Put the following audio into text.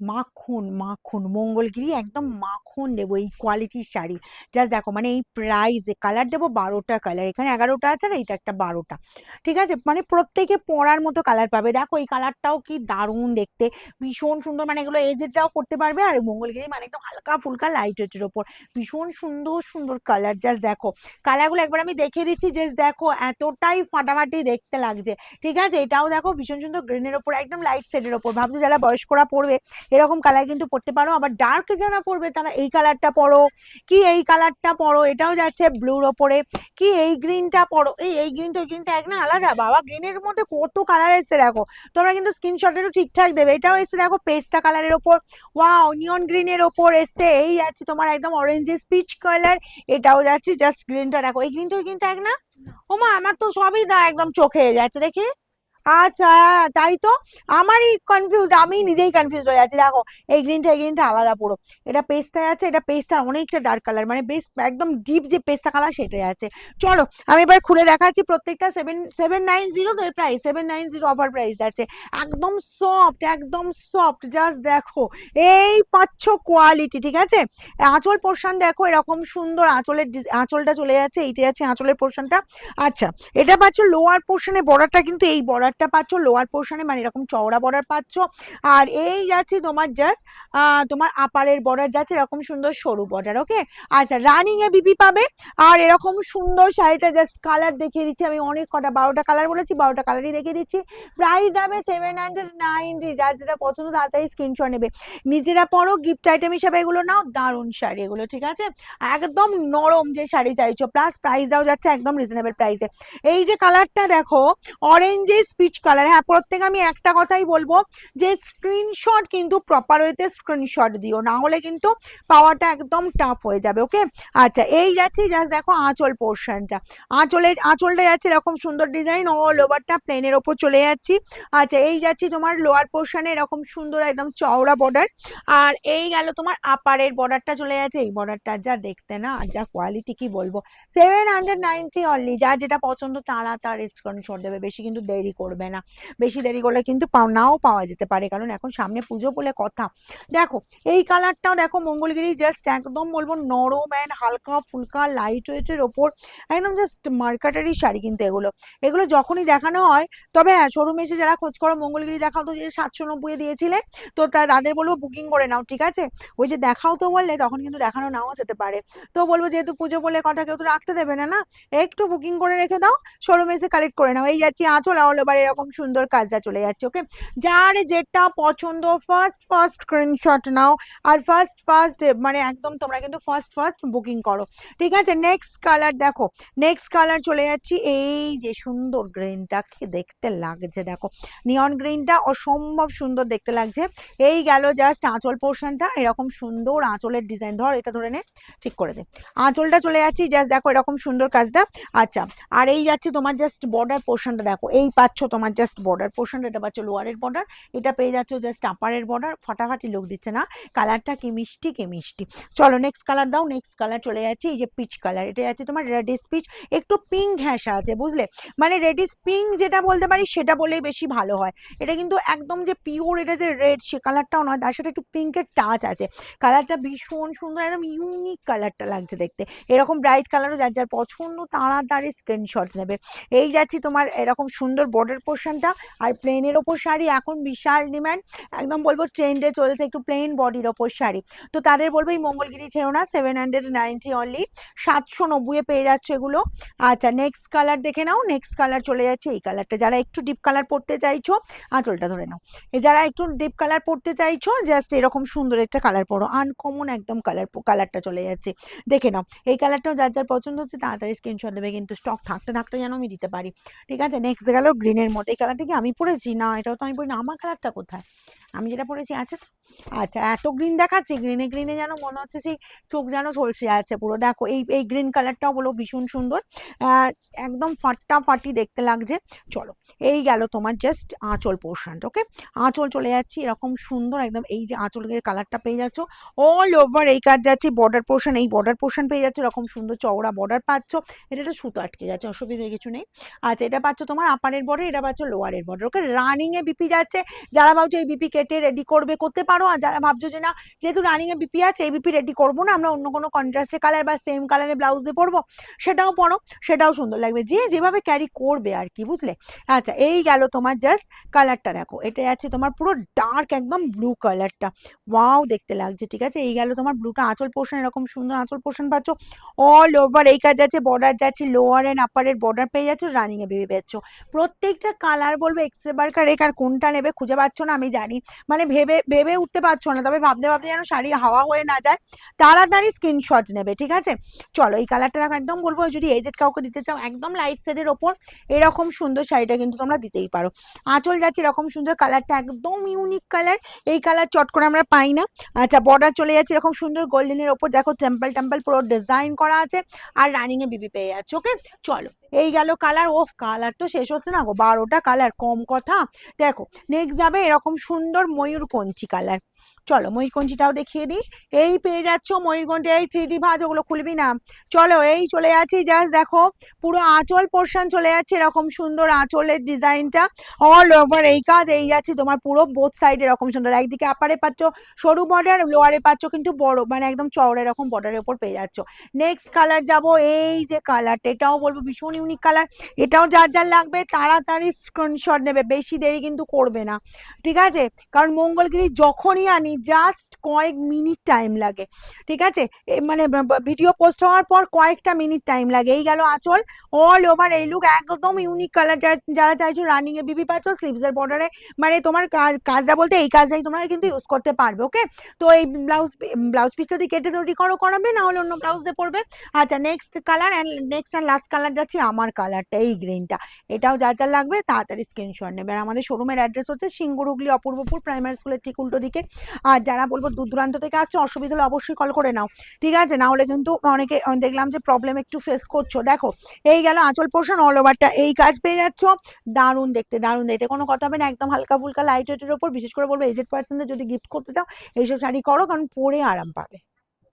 মাখন মাখন মঙ্গলগিরি একদম মাখন দেবো এই কোয়ালিটির শাড়ি। জাস্ট দেখো মানে এই প্রাইসে কালার দেবো বারোটা কালার এখানে এগারোটা আছে আর এইটা একটা বারোটা। ঠিক আছে? মানে প্রত্যেকে পরার মতো কালার পাবে। দেখো এই কালারটাও কি দারুণ দেখতে। ভীষণ সুন্দর মানে এগুলো এজেডরাও করতে পারবে আর মঙ্গলগিরি মানে একদম হালকা ফুলকা লাইট ওয়েটের ওপর। ভীষণ সুন্দর সুন্দর কালার জাস্ট দেখো কালারগুলো একবার আমি দেখে দিচ্ছি। জাস্ট দেখো এতটাই ফাটাফাটি দেখতে লাগছে। ঠিক আছে? এটাও দেখো ভীষণ সুন্দর গ্রিনের ওপর একদম লাইট শেডের ওপর। ভাবছ যারা বয়স্করা পড়বে এরকম কালার কিন্তু পড়তে পারো। আবার ডার্ক যারা পড়বে, তারা এই কালারটা পরো কি এই কালারটা পরো এটাও যাচ্ছে ব্লুর ওপরে। কি এই গ্রিনটা পরো এই এই গ্রিনটা ওই গ্রিনটা এক না, আলাদা। বাবা গ্রিনের মধ্যে কত কালার এসছে দেখো। তোমরা কিন্তু স্ক্রিনশটেরও ঠিকঠাক দেবে। এটাও এসছে দেখো পেস্তা কালারের ওপর। ওয়াও নিয়ন গ্রিনের ওপর এসছে। এই আছে তোমার একদম অরেঞ্জেস পিচ কালার এটাও যাচ্ছে জাস্ট গ্রিনটা দেখো। এই গ্রিনটা ওই গ্রিনটা এক না? ওমা, আমার তো সবই দা একদম চোখে যাচ্ছে। দেখি। আচ্ছা তাই তো? আমারই কনফিউজ আমি নিজেই কনফিউজ হয়ে যাচ্ছি দেখো, এই গ্রিনটা এই গ্রিনটা আলাদা পুরো। এটা পেস্তায় আছে, এটা পেস্তার অনেকটা ডার্ক কালার মানে বেশ একদম ডিপ যে পেস্তা কালার সেটাই আছে। চলো, আমি এবার খুলে দেখাচ্ছি প্রত্যেকটা seven seven nine zero price seven nine zero offer price আছে। একদম সফট একদম সফট জাস্ট দেখো, এই পাচ্ছ কোয়ালিটি ঠিক আছে? আঁচল পোর্শন দেখো, এরকম সুন্দর আঁচলের আঁচলটা চলে যাচ্ছে এইটা আছে আঁচলের পোর্শনটা আচ্ছা এটা পাচ্ছ লোয়ার পোর্শনে বর্ডারটা কিন্তু এই বর্ডারটা পাচ্ছ লোয়ার পোর্শনে মানে এরকম চওড়া বর্ডার পাচ্ছ। আর এই যাচ্ছে তোমার জাস্ট তোমার আপারের বর্ডার যাচ্ছে এরকম সুন্দর সরু বর্ডার ওকে আচ্ছা রানিং এ বিপি পাবে। আর এরকম সুন্দর শাড়িটা জাস্ট কালার দেখিয়ে দিচ্ছি। আমি অনেক কটা, বারোটা কালার বলেছি, বারোটা কালারই দেখিয়ে দিচ্ছি। প্রাইস যাবে সেভেন হান্ড্রেড নাইনটি যার যেটা পছন্দ তাড়াতাড়ি স্ক্রিনশট নেবে। নিজেরা পরো গিফট আইটেম হিসাবে এগুলো নাও, দারুণ শাড়ি এগুলো, ঠিক আছে? একদম নরম যে শাড়ি চাইছো প্লাস প্রাইসটাও যাচ্ছে একদম রিজনেবল প্রাইসে এই যে কালারটা দেখো অরেঞ্জে স্পিচ কালার হ্যাঁ প্রত্যেক আমি একটা কথাই বলব যে স্ক্রিনশট কিন্তু প্রপার ওয়েতে স্ক্রিনশট দিও, না হলে কিন্তু পাওয়াটা একদম টাফ হয়ে যাবে ওকে আচ্ছা এই যাচ্ছি জাস্ট দেখো আঁচল পোর্শনটা আঁচলের আঁচলটা যাচ্ছে এরকম সুন্দর ডিজাইন অল ওভারটা প্লেনের ওপর চলে যাচ্ছি। আচ্ছা এই যাচ্ছি তোমার লোয়ার পোর্শনে এরকম সুন্দর একদম চওড়া বর্ডার আর এই গেল তোমার আপারের বর্ডারটা চলে যাচ্ছে, এই বর্ডারটা যা দেখতে না, আর যা কোয়ালিটি কি বলব? সেভেন হান্ড্রেড নাইনটি অনলি যা যেটা পছন্দ তারা তার স্ক্রিনশট দেবে, বেশি কিন্তু দেরি করবে না। বেশি দেরি করলে কিন্তু নাও পাওয়া যেতে পারে। কারণ এখন সামনে পুজো বলে কথা। দেখো, এই কালারটাও দেখো মঙ্গলগিরি জাস্ট একদম বলব নরম অ্যান্ড হালকা ফুলকা লাইট ওয়েটের ওপর। একদম জাস্ট মার্কাটারি শাড়ি কিন্তু এগুলো। এগুলো যখনই দেখানো হয়, তবে হ্যাঁ শোরুমে এসে যারা খোঁজ করো, মঙ্গলগিরি দেখাও তো যে সাতশো নব্বই দিয়েছিলে, তো তাদের বলব বুকিং করে নাও, ঠিক আছে? ওই যে দেখাও তো বললে, তখন কিন্তু দেখানো নাও যেতে পারে। তো বলব যেহেতু পুজো বলে কথা, কেউ তো রাখতে দেবে না না? একটু বুকিং করে রেখে দাও শোরুমে এসে কালেক্ট করে নাও। এই যাচ্ছি আঁচল অল ওভার এরকম সুন্দর কাজটা চলে যাচ্ছে ওকে যার যেটা পছন্দ ফার্স্ট ফার্স্ট স্ক্রিনশট নাও আর ফার্স্ট ফার্স্ট মানে একদম তোমরা কিন্তু ফার্স্ট ফার্স্ট বুকিং করো। ঠিক আছে? নেক্সট কালার দেখো নেক্সট কালার চলে যাচ্ছি, এই যে সুন্দর গ্রিনটা কি দেখতে লাগছে, দেখো। নিয়ন গ্রিনটা অসম্ভব সুন্দর দেখতে লাগছে। এই গেল জাস্ট আঁচল পোর্শনটা এরকম সুন্দর আঁচলের ডিজাইন ধর এটা ধরে নে, ঠিক করে দে। আঁচলটা চলে যাচ্ছি জাস্ট দেখো এরকম সুন্দর কাজটা। আচ্ছা আর এই যাচ্ছে তোমার জাস্ট বর্ডার পোর্শনটা দেখো, এই পাচ্ছ তোমার জাস্ট বর্ডার পোর্শনটা এটা পাচ্ছ লোয়ারের বর্ডার এটা পেয়ে যাচ্ছ জাস্ট আপারের বর্ডার ফাটাফাটি লোক দিচ্ছে না কালারটা কি মিষ্টি কি মিষ্টি। চলো নেক্সট কালার দাও নেক্সট কালার চলে যাচ্ছে, এই যে পিচ কালার এটা যাচ্ছে তোমার রেডিস পিচ একটু পিঙ্ক ঘ্যাসা আছে, বুঝলে? মানে রেডিস পিঙ্ক যেটা বলতে পারি, সেটা বলেই বেশি ভালো হয়। এটা কিন্তু একদম যে পিওর এটা যে রেড সে কালারটাও নয়, তার সাথে একটু পিঙ্কের টাচ আছে। কালারটা ভীষণ সুন্দর, একদম ইউনিক কালারটা লাগছে দেখতে। এরকম ব্রাইট কালারও যার যার পছন্দ, তাড়াতাড়ি স্ক্রিনশট নেবে। এই যাচ্ছি তোমার এরকম সুন্দর বর্ডার পোর্শনটা আর প্লেনের ওপর শাড়ি, এখন বিশাল ডিমান্ড একদম বলব ট্রেন্ডে চলছে একটু প্লেন বডির ওপর শাড়ি। তো তাদের বলব এই মঙ্গলগিরি ছেড়ো না সেভেন হান্ড্রেড নাইনটি অনলি সাতশো নব্বইয়ে পেয়ে যাচ্ছে এগুলো। আচ্ছা নেক্সট কালার দেখে নাও। নেক্সট কালার চলে যাচ্ছে এই কালারটা যারা একটু ডিপ কালার পড়তে চাইছো, আঁচলটা ধরে নাও। এ যারা একটু ডিপ কালার পড়তে চাইছো জাস্ট এরকম সুন্দর একটা কালার পরো আনকমন একদম কালার কালারটা চলে যাচ্ছে। দেখে নাও। এই কালারটাও যার যার পছন্দ হচ্ছে, তাড়াতাড়ি স্ক্রিনশট দেবে। কিন্তু স্টক থাকতে থাকতে যেন আমি দিতে পারি। ঠিক আছে? নেক্সট গেল গ্রিনের মধ্যে। এই কালারটা কি আমি পড়েছি? না, এটাও তো আমি পরি না। আমার কালারটা কোথায়? আমি যেটা পড়েছি আছে তো? আচ্ছা এত গ্রিন দেখাচ্ছে গ্রিনে গ্রিনে যেন মনে হচ্ছে সেই চোখ যেন ঝলসে আছে পুরো। দেখো, এই এই গ্রিন কালারটাও বলো, ভীষণ সুন্দর। একদম ফাটাফাটি দেখতে লাগছে। চলো, এই গেল তোমার জাস্ট আঁচল পোর্শনটা ওকে আঁচল চলে যাচ্ছি, এরকম সুন্দর একদম এই যে আঁচলের কালারটা পেয়ে যাচ্ছ। অল ওভার এই কাজ যাচ্ছে বর্ডার পোর্শন এই বর্ডার পোর্শন পেয়ে যাচ্ছে, এরকম সুন্দর চওড়া বর্ডার পাচ্ছ। এটা একটা সুতো আটকে যাচ্ছে, অসুবিধা কিছু নেই। আচ্ছা এটা পাচ্ছ তোমার আপারের বর্ডার এটা পাচ্ছ লোয়ারের বর্ডার ওকে রানিং এ বিপি যাচ্ছে, যারা ভাবছ এই বিপি কেটে রেডি করবে, করতে পারো পারো। আর যারা ভাবছ যে না, যেহেতু রানিং এ বিপি আছে, এই বিপি রেডি করব না, আমরা অন্য কোনো কন্ট্রাস্টে কালার বা সেম কালারে ব্লাউজ দিয়ে পরবো, সেটাও পরো, সেটাও সুন্দর লাগবে। যে যেভাবে ক্যারি করবে আর কি, বুঝলে? আচ্ছা এই গেল তোমার জাস্ট কালারটা দেখো। এটা আছে তোমার পুরো ডার্ক একদম ব্লু কালারটা ওয়াও দেখতে লাগছে, ঠিক আছে? এই গেল তোমার ব্লুটা আঁচল পোর্শন এরকম সুন্দর আঁচল পোর্শন পাচ্ছ। অল ওভার এই কাজ যাচ্ছে বর্ডার যাচ্ছে লোয়ার অ্যান্ড আপারের বর্ডার পেয়ে যাচ্ছ রানিং এ ভেবে পাচ্ছ প্রত্যেকটা কালার বলব এক্সেবার কারেক আর কোনটা নেবে খুঁজে পাচ্ছ না, আমি জানি। মানে ভেবে ভেবে উঠতে পারছ না, তবে ভাবতে ভাবতে যেন শাড়ি হাওয়া হয়ে না যায়, তাড়াতাড়ি স্ক্রিনশট নেবে, ঠিক আছে? চলো, এই কালারটা দেখো, একদম বলব, যদি এজেড কাউকে দিতে চাও, একদম লাইট শেডের ওপর, এরকম সুন্দর শাড়িটা কিন্তু তোমরা দিতেই পারো। আঁচল যাচ্ছে এরকম সুন্দর কালারটা একদম ইউনিক কালার এই কালার চট করে আমরা পাই না। আচ্ছা বর্ডার চলে যাচ্ছে এরকম সুন্দর গোল্ডেনের ওপর, দেখো টেম্পল টেম্পল পুরো ডিজাইন করা আছে, আর রানিং এ বিবি পেয়ে যাচ্ছে ওকে চলো এই গেল কালার ওফ কালার তো শেষ হচ্ছে না গো, বারোটা কালার কম কথা। দেখো নেক্সট যাবে এরকম সুন্দর ময়ূরকঞ্চি কালার চলো ময়ূরকঞ্চিটাও দেখিয়ে দিই। এই পেয়ে যাচ্ছ ময়ূরকঞ্চি এই থ্রি ডি ভাজ, ওগুলো খুলবি না। চলো এই চলে যাচ্ছি জাস্ট দেখো, পুরো আঁচল পোর্শন চলে যাচ্ছে এরকম সুন্দর আঁচলের ডিজাইনটা। অল ওভার এই কাজ, এই যাচ্ছে তোমার পুরো বোথ সাইড এরকম সুন্দর। একদিকে আপারে পাচ্ছ সরু বর্ডার লোয়ারে পাচ্ছ কিন্তু বড় মানে একদম চওড়া এরকম বর্ডারের ওপর পেয়ে যাচ্ছ। নেক্সট কালার যাব, এই যে কালারটা এটাও বলব ভীষণ ইউনিক কালার এটাও যার যার লাগবে, তাড়াতাড়ি স্ক্রিনশট নেবে, বেশি দেরি কিন্তু করবে না। ঠিক আছে? কারণ মঙ্গলগিরি যখনই আনি জাস্ট কয়েক মিনিট টাইম লাগে, ঠিক আছে? মানে ভিডিও পোস্ট হওয়ার পর কয়েকটা মিনিট টাইম লাগে। এই গেল আঁচল। অল ওভার এই লুক একদম ইউনিক কালার যারা চাইছো রানিং এ বিবি পাচ্ছ স্লিভসের বর্ডারে মানে তোমার কাজ, কাজটা বলতে এই কাজটাই তোমরা কিন্তু ইউজ করতে পারবে ওকে তো এই ব্লাউজ ব্লাউজ পিস যদি কেটে তৈরি করো, করাবে না হলে অন্য ব্লাউজ দিয়ে আচ্ছা next colour and next and last colour যাচ্ছি আমার কালারটা এই গ্রিনটা এটাও যা যা লাগবে, তাড়াতাড়ি স্ক্রিনশট নেবে। আর আমাদের শোরুমের অ্যাড্রেস হচ্ছে সিঙ্গুর হুগলি, অপূর্বপুর প্রাইমারি স্কুলের ঠিক উল্টো দিকে। আর যারা বলব দূর দূরান্ত থেকে আসছে, অসুবিধা হলে অবশ্যই কল করে নাও। ঠিক আছে? না হলে কিন্তু অনেকে দেখলাম যে প্রবলেম একটু ফেস করছ। দেখো, এই গেল আঁচল পোষণ অল ওভারটা এই কাজ পেয়ে যাচ্ছ। দারুণ দেখতে দারুণ দেখতে। কোনো কথা হবে না, একদম হালকা ফুলকা লাইট ওয়েটের ওপর। বিশেষ করে বলব এজেড পার্সনদের যদি গিফট করতে চাও, এইসব শাড়ি করো, কারণ পরে আরাম পাবে।